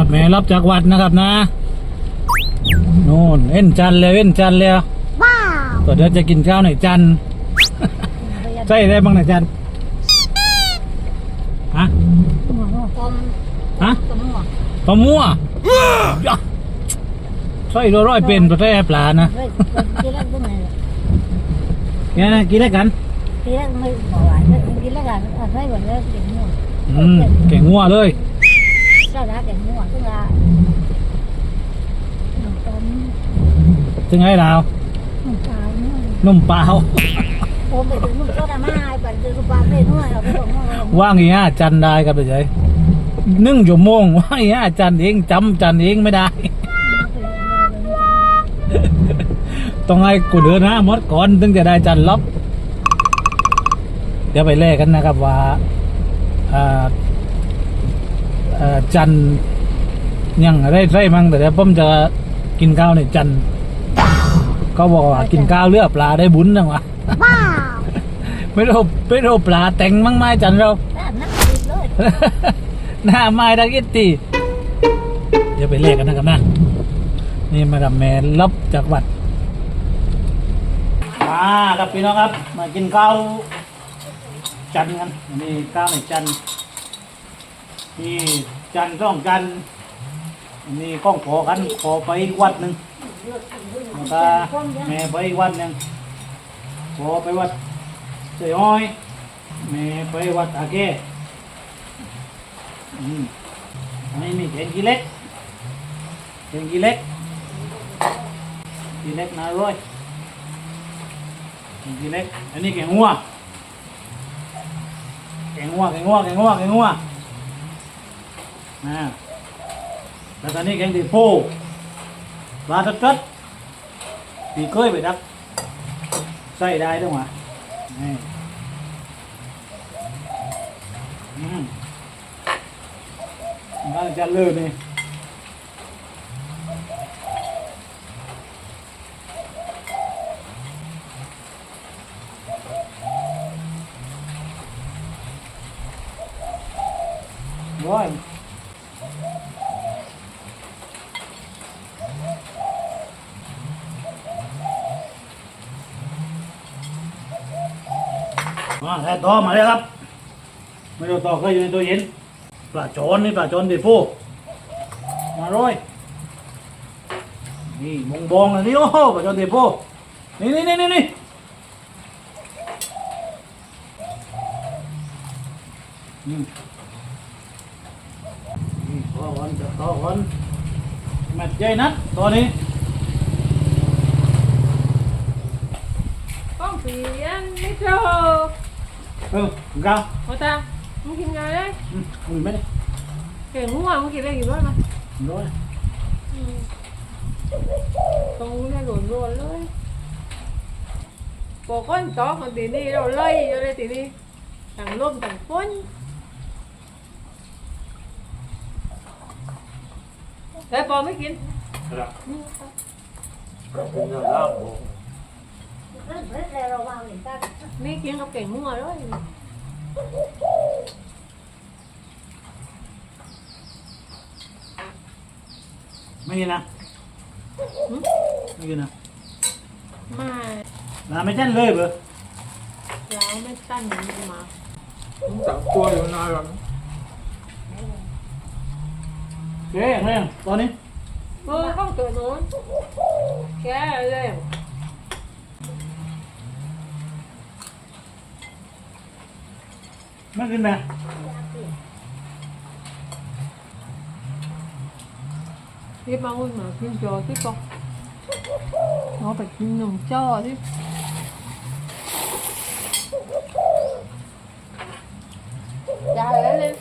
ครับแม่รับจากวัดนะครับนะโน่นเอ็นจันทร์เลยเอ็นจันทร์เลยตัวเดี๋ยวจะกินข้าวหน่อยจันทร์ใช่ได้บ้างหน่อยจันทร์ฮะต้มฮะต้มหัวปลามั่วยะใช่ร้อยๆเป็นประเทศปลานะเฮ้ยกินแล้วก็ไม่เนี่ยนะกินได้กันกินแล้วไม่บอกว่ากินแล้วกันอะไรแบบนี้กินหัวอืมแกงงัวเลย เจ้าร้านกินหัวซึ่งละต้มถึงไงดาวน้ำตาลนี่นุ่มเปล่าผมไปถึงนุ่มก็ทำให้บันทึกปลาเล่นด้วยเราไปส่งห้องว่างอย่างเงี้ยจันได้ครับเฉยๆนึ่งชั่วโมงว่างอย่างเงี้ยจันเองจำจันเองไม่ได้ ต้องให้กูเดินหนะมดก่อนถึงจะได้จันล็อบเดี๋ยวไปแลกกันนะครับว่าอ่าอ่า จันยังได้ไรมั่งแต่เดี๋ยวผมจะกินข้าวในจันเขาบอกว่ากินข้าวเลือปลาได้บุญจังวะไม่รู้ไม่รู้ปลาแต่งมั่งไม้จันเราหน้าไม้ดักอิตตีเดี๋ยวไปเลขกันนะครับนะนี่มาดับแมนลบจากวัดมาครับพี่น้องครับ มากินข้าวจันกันนี่ข้าวในจันนี่ จันทร์ต้องจันนี่ก้องขอกันขอไปวัดหนึ่งแล้วก็แม่ไปวัดหนึ่งขอไปวัดเสยอ้อยแม่ไปวัดอาเกอืมอันนี้มีแกงกีเล็กแกงกีเล็กกีเล็กน่าร่อยแกงกีเล็กอันนี้แกงงัวแกงงัวแกงงัวแกงงัวแกงงัว นะแล้วตอนนี้แกงตีโพปลาตัดตัดปีเคยไปดักใส่ได้ด้วยวะนี่อืมน่าจะเลิกนี่ร้อย มาแค่ต่อมาเลยครับไม่ต้องต่อเคยอยู่ในตัวเย็นปลาโจนนี่ปลาโจนดีฟูมาร้อยนี่มงบองอันนี้โอ้โหปลาโจนดีฟูนี่นี่นี่นี่นี่นี่ต่อวันจะต่อวันแมทใหญ่นัดตัวนี้ con phiền mấy trâu เออคุณก้าว Ủa ta không kiếm ngay đấy อืมเอาอีกไหมเนี่ย kể muốn mà không kịp đây kịp đó mà ร้อย con uống ra rồi rồi เลย bộ con chó còn tí đi rồi lây rồi đây tí đi thằng lôm thằng phun thế bò mới kiếm เราวางเหมือนกัน mấy kiếm nó kể mua đó ไม่กินนะไม่กินนะ mà ลาไม่ใช่เลยเบอ lão mới tanh nhưng mà ผมจับตัวอยู่นานแล้วนะเจ๊อย่างไรอะต อนนี้ ừ không tuổi nữa cái lên ไม่กินไหม cái bao nhiêu mà kiếm cho cái con nó phải kiếm nồng cho chứ ra đấy lên